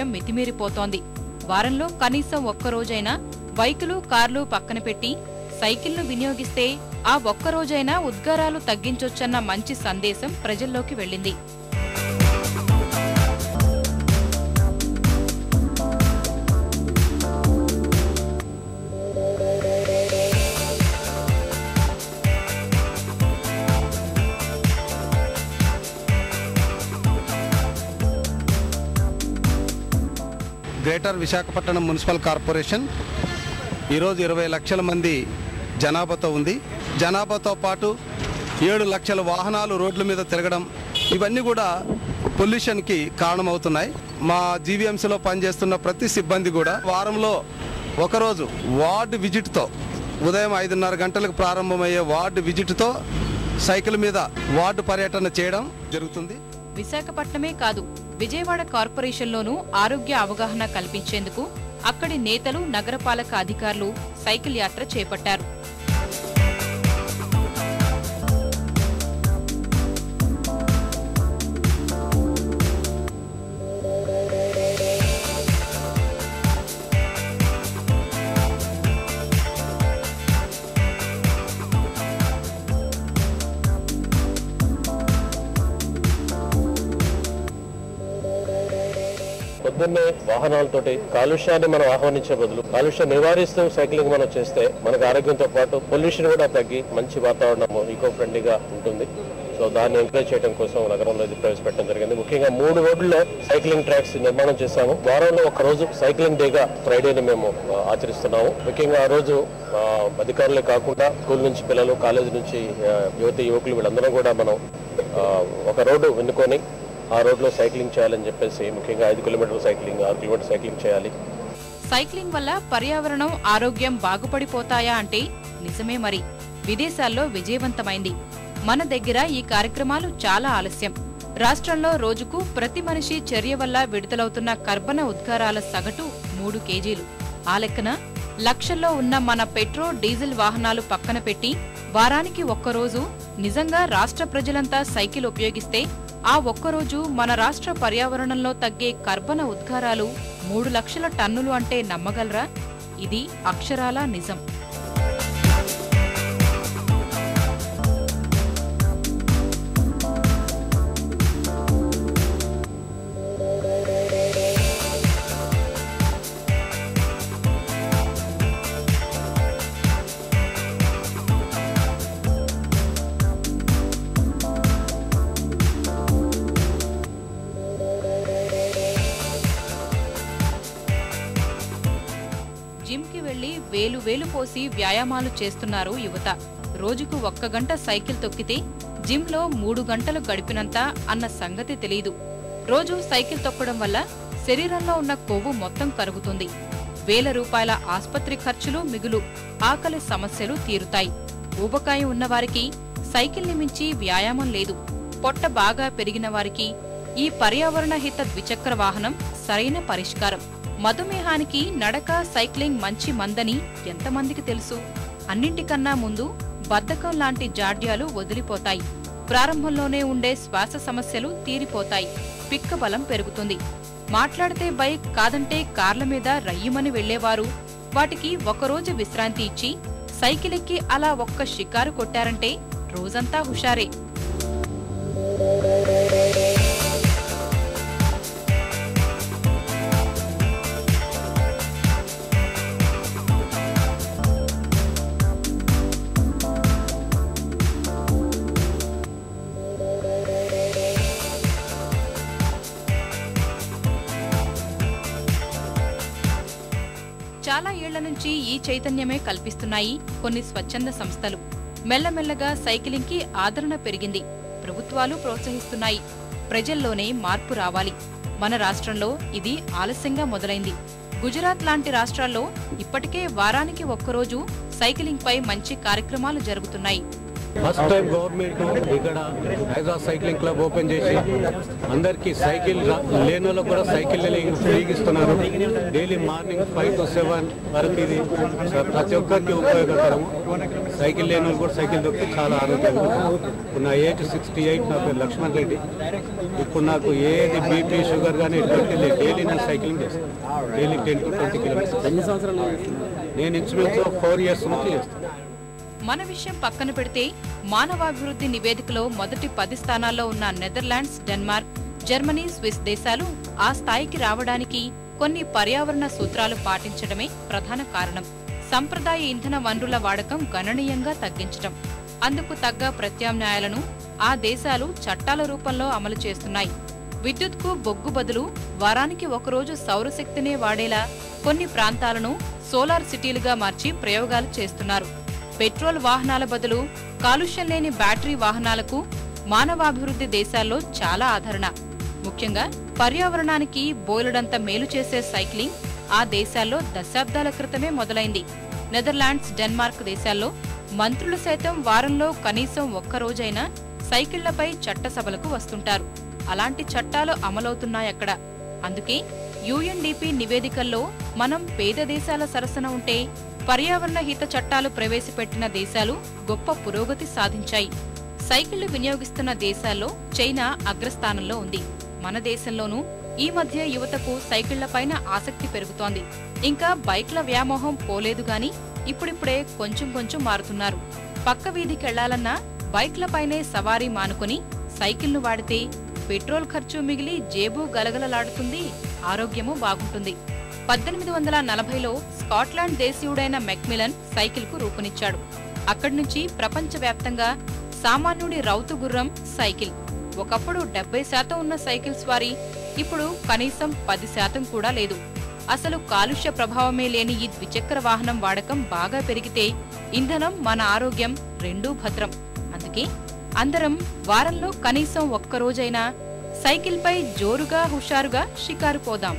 కాలుష్యం మితిమీరిపోతోంది. వారంలో కనీసం ఒక్కరోజైనా బైకులు కార్లు పక్కన పెట్టి సైకిల్ను వినియోగిస్తే ఆ ఒక్కరోజైనా ఉద్గారాలు తగ్గించొచ్చన్న మంచి సందేశం ప్రజల్లోకి వెళ్ళింది. Greater Visakhapatnam municipal corporation. ఈరోజు ఇరవై లక్షల మంది జనాభాతో ఉంది. జనాభాతో పాటు ఏడు లక్షల వాహనాలు రోడ్ల మీద తిరగడం ఇవన్నీ కూడా పొల్యూషన్కి కారణమవుతున్నాయి. మా జీవీఎంసీలో పనిచేస్తున్న ప్రతి సిబ్బంది కూడా వారంలో ఒకరోజు వార్డు విజిట్తో ఉదయం ఐదున్నర గంటలకు ప్రారంభమయ్యే వార్డు విజిట్తో సైకిల్ మీద వార్డు పర్యటన చేయడం జరుగుతుంది. విశాఖపట్నమే కాదు విజయవాడ కార్పొరేషన్లోనూ ఆరోగ్య అవగాహన కల్పించేందుకు అక్కడి నేతలు నగరపాలక అధికారులు సైకిల్ యాత్ర చేపట్టారు. పొద్దున్నే వాహనాలతోటి కాలుష్యాన్ని మనం ఆహ్వానించే బదులు కాలుష్యం నివారిస్తూ సైక్లింగ్ మనం చేస్తే మనకు ఆరోగ్యంతో పాటు పొల్యూషన్ కూడా తగ్గి మంచి వాతావరణం ఈకో ఫ్రెండ్లీగా ఉంటుంది. సో దాన్ని ఎంకరేజ్ చేయడం కోసం నగరంలో ఇది ప్రవేశపెట్టడం జరిగింది. ముఖ్యంగా మూడు రోడ్లలో సైక్లింగ్ ట్రాక్స్ నిర్మాణం చేశాము. వారంలో ఒక రోజు సైక్లింగ్ డేగా ఫ్రైడేని మేము ఆచరిస్తున్నాము. ముఖ్యంగా ఆ రోజు అధికారులే కాకుండా స్కూల్ నుంచి పిల్లలు కాలేజ్ నుంచి యువతి యువకులు వీళ్ళందరం కూడా మనం ఒక రోడ్డు ఎన్నుకొని ఆ రోడ్లో సైక్లింగ్ చేయాలని చెప్పేసి ముఖ్యంగా ఐదు కిలోమీటర్ల సైక్లింగ్ ఆరు కిలోమీటర్ సైక్లింగ్ చేయాలి. సైక్లింగ్ వల్ల పర్యావరణం ఆరోగ్యం బాగుపడిపోతాయా అంటే నిజమే మరి. విదేశాల్లో విజయవంతమైంది. మన దగ్గర ఈ కార్యక్రమాలు చాలా ఆలస్యం. రాష్ట్రంలో రోజుకు ప్రతి మనిషి చర్య వల్ల విడుదలవుతున్న కర్బన ఉద్గారాల సగటు మూడు కేజీలు. ఆ లెక్కన లక్షల్లో ఉన్న మన పెట్రోల్ డీజిల్ వాహనాలు పక్కన పెట్టి వారానికి ఒక్కరోజు నిజంగా రాష్ట్ర ప్రజలంతా సైకిల్ ఉపయోగిస్తే ఆ ఒక్కరోజు మన రాష్ట్ర పర్యావరణంలో తగ్గే కర్బన ఉద్గారాలు మూడు లక్షల టన్నులు అంటే నమ్మగలరా? ఇది అక్షరాలా నిజం. వేలు వేలు పోసి వ్యాయామాలు చేస్తున్నారు యువత. రోజుకు ఒక్క గంట సైకిల్ తొక్కితే జిమ్లో మూడు గంటలు గడిపినంత అన్న సంగతి తెలీదు. రోజు సైకిల్ తొక్కడం వల్ల శరీరంలో ఉన్న కొవ్వు మొత్తం కరుగుతుంది. వేల రూపాయల ఆస్పత్రి ఖర్చులు మిగులు ఆకలి సమస్యలు తీరుతాయి. ఊబకాయం ఉన్నవారికి సైకిల్ని మించి వ్యాయామం లేదు. పొట్ట బాగా పెరిగిన వారికి ఈ పర్యావరణ హిత ద్విచక్ర వాహనం సరైన పరిష్కారం. మధుమేహానికి నడక సైక్లింగ్ మంచి మందని ఎంతమందికి తెలుసు? అన్నింటికన్నా ముందు బద్ధకం లాంటి జాడ్యాలు వదిలిపోతాయి. ప్రారంభంలోనే ఉండే శ్వాస సమస్యలు తీరిపోతాయి. పిక్క బలం పెరుగుతుంది. మాట్లాడితే బైక్ కాదంటే కార్ల మీద రయ్యమని వెళ్ళేవారు వాటికి ఒకరోజు విశ్రాంతి ఇచ్చి సైకిలెక్కి అలా ఒక్క షికారు కొట్టారంటే రోజంతా హుషారే. చాలా ఏళ్ళ నుంచి ఈ చైతన్యమే కల్పిస్తున్నాయి కొన్ని స్వచ్ఛంద సంస్థలు. మెల్లమెల్లగా సైకిలింగ్కి ఆదరణ పెరిగింది. ప్రభుత్వాలు ప్రోత్సహిస్తున్నాయి. ప్రజల్లోనే మార్పు రావాలి. మన రాష్ట్రంలో ఇది ఆలస్యంగా మొదలైంది. గుజరాత్ లాంటి రాష్ట్రాల్లో ఇప్పటికే వారానికి ఒక్కరోజు సైకిలింగ్ పై మంచి కార్యక్రమాలు జరుగుతున్నాయి. ఫస్ట్ టైం గవర్నమెంట్ ఇక్కడ హైదరాబాద్ సైక్లింగ్ క్లబ్ ఓపెన్ చేసి అందరికీ సైకిల్ లేని వాళ్ళకు కూడా సైకిల్ ఫ్రీగా ఇస్తున్నారు daily morning five to seven వరకు ఇది ప్రతి ఒక్కరికి ఉపయోగకరం. సైకిల్ లేని వాళ్ళు కూడా సైకిల్ దొరికి చాలా ఆరోగ్యంగా నా ఏజ్ సిక్స్టీ ఎయిట్ నా పేరు లక్ష్మణ్ రెడ్డి. ఇప్పుడు నాకు ఏది బీపీ షుగర్ కానీ ఎటువంటి లేదు డైలీ నేను సైక్లింగ్ చేస్తాను. Daily ten to twenty kilometres నేను ఇంచుమించు ఫోర్ ఇయర్స్ నుంచి చేస్తాను. మన విషయం పక్కన పెడితే మానవాభివృద్ధి నివేదికలో మొదటి పది స్థానాల్లో ఉన్న నెదర్లాండ్స్ డెన్మార్క్ జర్మనీ స్విస్ దేశాలు ఆ స్థాయికి రావడానికి కొన్ని పర్యావరణ సూత్రాలు పాటించడమే ప్రధాన కారణం. సంప్రదాయ ఇంధన వనరుల వాడకం గణనీయంగా తగ్గించటం. అందుకు తగ్గ ప్రత్యామ్నాయాలను ఆ దేశాలు చట్టాల రూపంలో అమలు చేస్తున్నాయి. విద్యుత్కు బొగ్గు బదులు వారానికి ఒకరోజు సౌరశక్తినే వాడేలా కొన్ని ప్రాంతాలను సోలార్ సిటీలుగా మార్చి ప్రయోగాలు చేస్తున్నారు. పెట్రోల్ వాహనాల బదులు కాలుష్యం లేని బ్యాటరీ వాహనాలకు మానవాభివృద్ధి దేశాల్లో చాలా ఆదరణ. ముఖ్యంగా పర్యావరణానికి బోలెడంత మేలు చేసే సైక్లింగ్ ఆ దేశాల్లో దశాబ్దాల క్రితమే మొదలైంది. నెదర్లాండ్స్ డెన్మార్క్ దేశాల్లో మంత్రులు సైతం వారంలో కనీసం ఒక్క రోజైనా సైకిళ్ళపై చట్టసభలకు వస్తుంటారు. అలాంటి చట్టాలు అమలవుతున్నాయక్కడ. అందుకే యుఎన్డిపి నివేదికల్లో మనం పేద దేశాల సరసన ఉంటే పర్యావరణ హిత చట్టాలు ప్రవేశపెట్టిన దేశాలు గొప్ప పురోగతి సాధించాయి. సైకిళ్ళు వినియోగిస్తున్న దేశాల్లో చైనా అగ్రస్థానంలో ఉంది. మన దేశంలోనూ ఈ మధ్య యువతకు సైకిళ్ళపైన ఆసక్తి పెరుగుతోంది. ఇంకా బైక్ల వ్యామోహం పోలేదు గాని ఇప్పుడిప్పుడే కొంచెం కొంచెం మారుతున్నారు. పక్క వీధికెళ్ళాలన్నా బైక్లపైనే సవారీ మానుకుని సైకిల్ను వాడితే పెట్రోల్ ఖర్చు మిగిలి జేబు గలగలలాడుతుంది ఆరోగ్యము బాగుంటుంది. పద్దెనిమిది వందల నలభైలో స్కాట్లాండ్ దేశీయుడైన మెక్మిలన్ సైకిల్కు రూపునిచ్చాడు. అక్కడి నుంచి ప్రపంచవ్యాప్తంగా సామాన్యుడి రౌతు గుర్రం సైకిల్. ఒకప్పుడు డెబ్బై శాతం ఉన్న సైకిల్ స్వారీ ఇప్పుడు కనీసం పది శాతం కూడా లేదు. అసలు కాలుష్య ప్రభావమే లేని ఈ ద్విచక్ర వాహనం వాడకం బాగా పెరిగితే ఇంధనం మన ఆరోగ్యం రెండూ భద్రం. అందుకే అందరం వారంలో కనీసం ఒక్క రోజైనా సైకిల్పై జోరుగా హుషారుగా షికారు పోదాం.